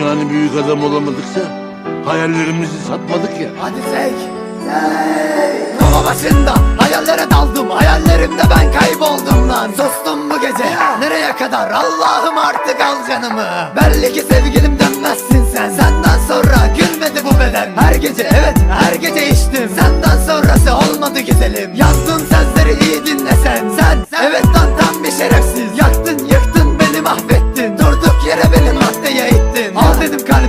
Yani büyük adam olamadıksa hayallerimizi satmadık ya. Hadi Zek Kova başında hayallere daldım Hayallerimde ben kayboldum lan. Sustum bu gece nereye kadar? Allah'ım artık al canımı. Belli ki sevgilim dönmezsin sen. Senden sonra gülmedi bu beden Her gece evet her gece içtim. Senden sonrası olmadı güzelim Yazdığın sözleri iyi dinle sen Sen. Evet lan tam bir şerefsiz. Yaktın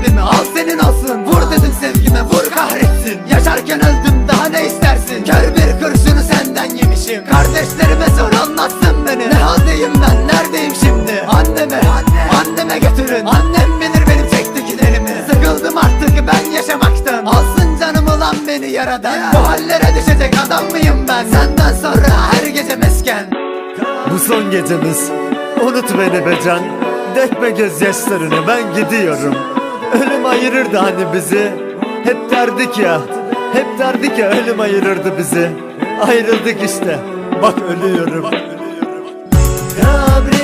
Kalbimi al senin olsun. Vur dedim sevgime vur kahretsin. Yaşarken öldüm daha ne istersin? Kör bir kurşunu senden yemişim. Kardeşlerime sor anlatsın beni. Ne haldeyim ben neredeyim şimdi? Anneme anneme götürün. Annem bilir benim çektiklerimi. Sıkıldım artık ben yaşamaktan. Alsın canımı lan beni yaradan. Bu hallere düşecek adam mıyım ben? Senden sonra her gece mesken. Bu son gecemiz. Unut beni be can. Dökme gözyaşlarını ben gidiyorum Ölüm ayırırdı hani bizi. Hep derdik ya Hep derdik ya ölüm ayırırdı bizi. Ayrıldık işte Bak ölüyorum. Gabriel